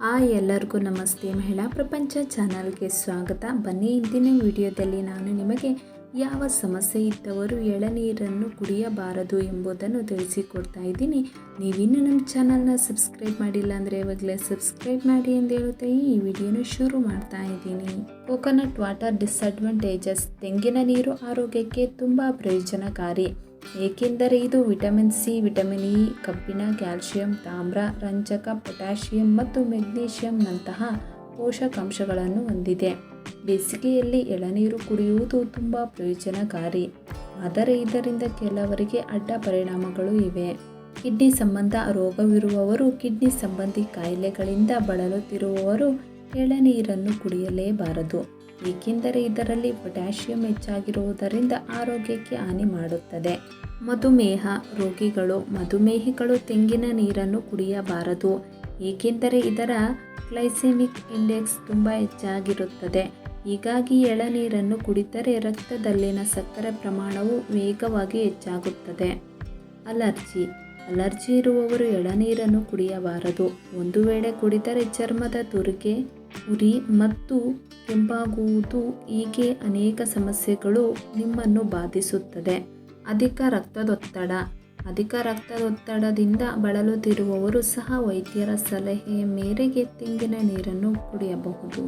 ಆ ಎಲ್ಲರಿಗೂ ನಮಸ್ತೆ. ಮಹಿಳಾ ಪ್ರಪಂಚ ಚಾನಲ್ಗೆ ಸ್ವಾಗತ. ಬನ್ನಿ, ಇಂದಿನ ವಿಡಿಯೋದಲ್ಲಿ ನಾನು ನಿಮಗೆ ಯಾವ ಸಮಸ್ಯೆ ಇದ್ದವರು ಎಳನೀರನ್ನು ಕುಡಿಯಬಾರದು ಎಂಬುದನ್ನು ತಿಳಿಸಿಕೊಡ್ತಾ ಇದ್ದೀನಿ. ನೀವಿನ್ನೂ ನಮ್ಮ ಚಾನಲ್ನ ಸಬ್ಸ್ಕ್ರೈಬ್ ಮಾಡಿಲ್ಲ ಅಂದರೆ ಇವಾಗಲೇ ಸಬ್ಸ್ಕ್ರೈಬ್ ಮಾಡಿ ಎಂದು ಹೇಳುತ್ತಾ ಈ ವಿಡಿಯೋನ ಶುರು ಮಾಡ್ತಾ ಇದ್ದೀನಿ. ಕೋಕೋನಟ್ ವಾಟರ್ ಡಿಸ್ಅಡ್ವಾಂಟೇಜಸ್, ತೆಂಗಿನ ನೀರು ಆರೋಗ್ಯಕ್ಕೆ ತುಂಬ ಪ್ರಯೋಜನಕಾರಿ. ಏಕೆಂದರೆ ಇದು ವಿಟಮಿನ್ ಸಿ, ವಿಟಮಿನ್ ಇ, ಕಬ್ಬಿಣ ಕ್ಯಾಲ್ಸಿಯಂ ತಾಮ್ರ, ರಂಜಕ, ಪೊಟ್ಯಾಷಿಯಂ ಮತ್ತು ಮೆಗ್ನೀಷಿಯಂನಂತಹ ಪೋಷಕಾಂಶಗಳನ್ನು ಹೊಂದಿದೆ. ಬೇಸಿಗೆಯಲ್ಲಿ ಎಳನೀರು ಕುಡಿಯುವುದು ತುಂಬ ಪ್ರಯೋಜನಕಾರಿ. ಆದರೆ ಇದರಿಂದ ಕೆಲವರಿಗೆ ಅಡ್ಡ ಪರಿಣಾಮಗಳು ಇವೆ. ಕಿಡ್ನಿ ಸಂಬಂಧ ರೋಗವಿರುವವರು, ಕಿಡ್ನಿ ಸಂಬಂಧಿ ಕಾಯಿಲೆಗಳಿಂದ ಬಳಲುತ್ತಿರುವವರು ಎಳನೀರನ್ನು ಕುಡಿಯಲೇಬಾರದು. ಏಕೆಂದರೆ ಇದರಲ್ಲಿ ಪೊಟ್ಯಾಷಿಯಂ ಹೆಚ್ಚಾಗಿರುವುದರಿಂದ ಆರೋಗ್ಯಕ್ಕೆ ಹಾನಿ ಮಾಡುತ್ತದೆ. ಮಧುಮೇಹ, ರೋಗಿಗಳು, ಮಧುಮೇಹಿಗಳು ತೆಂಗಿನ ನೀರನ್ನು ಕುಡಿಯಬಾರದು. ಏಕೆಂದರೆ ಇದರ ಗ್ಲೈಸೆಮಿಕ್ ಇಂಡೆಕ್ಸ್ ತುಂಬ ಹೆಚ್ಚಾಗಿರುತ್ತದೆ. ಹೀಗಾಗಿ ಎಳನೀರನ್ನು ಕುಡಿದರೆ ರಕ್ತದಲ್ಲಿನ ಸಕ್ಕರೆ ಪ್ರಮಾಣವು ವೇಗವಾಗಿ ಹೆಚ್ಚಾಗುತ್ತದೆ. ಅಲರ್ಜಿ. ಅಲರ್ಜಿ ಇರುವವರು ಎಳನೀರನ್ನು ಕುಡಿಯಬಾರದು. ಒಂದು ವೇಳೆ ಕುಡಿದರೆ ಚರ್ಮದ ತುರಿಕೆ ಉರಿ ಮತ್ತು ಕೆಂಪಾಗುವುದು ಹೀಗೆ ಅನೇಕ ಸಮಸ್ಯೆಗಳು ನಿಮ್ಮನ್ನು ಬಾಧಿಸುತ್ತದೆ. ಅಧಿಕ ರಕ್ತದೊತ್ತಡ. ಅಧಿಕ ರಕ್ತದೊತ್ತಡದಿಂದ ಬಳಲುತ್ತಿರುವವರು ಸಹ ವೈದ್ಯರ ಸಲಹೆ ಮೇರೆಗೆ ತೆಂಗಿನ ನೀರನ್ನು ಕುಡಿಯಬಹುದು.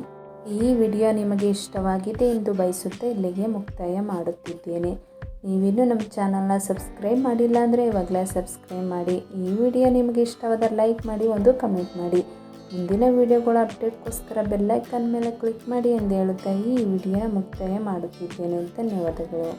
ಈ ವಿಡಿಯೋ ನಿಮಗೆ ಇಷ್ಟವಾಗಿದೆ ಎಂದು ಬಯಸುತ್ತಾ ಇಲ್ಲಿಗೆ ಮುಕ್ತಾಯ ಮಾಡುತ್ತಿದ್ದೇನೆ. ನೀವಿನ್ನೂ ನಮ್ಮ ಚಾನಲ್ನ ಸಬ್ಸ್ಕ್ರೈಬ್ ಮಾಡಿಲ್ಲ ಅಂದರೆ ಇವಾಗಲೇ ಸಬ್ಸ್ಕ್ರೈಬ್ ಮಾಡಿ. ಈ ವಿಡಿಯೋ ನಿಮಗೆ ಇಷ್ಟವಾದ ಲೈಕ್ ಮಾಡಿ, ಒಂದು ಕಮೆಂಟ್ ಮಾಡಿ. ಮುಂದಿನ ವಿಡಿಯೋಗಳ ಅಪ್ಡೇಟ್ಗೋಸ್ಕರ ಬೆಲ್ಲೈಕನ್ ಮೇಲೆ ಕ್ಲಿಕ್ ಮಾಡಿ ಎಂದು ಹೇಳುತ್ತಾ ಈ ವಿಡಿಯೋನ ಮುಕ್ತಾಯ ಮಾಡುತ್ತಿದ್ದೇನೆ. ಧನ್ಯವಾದಗಳು.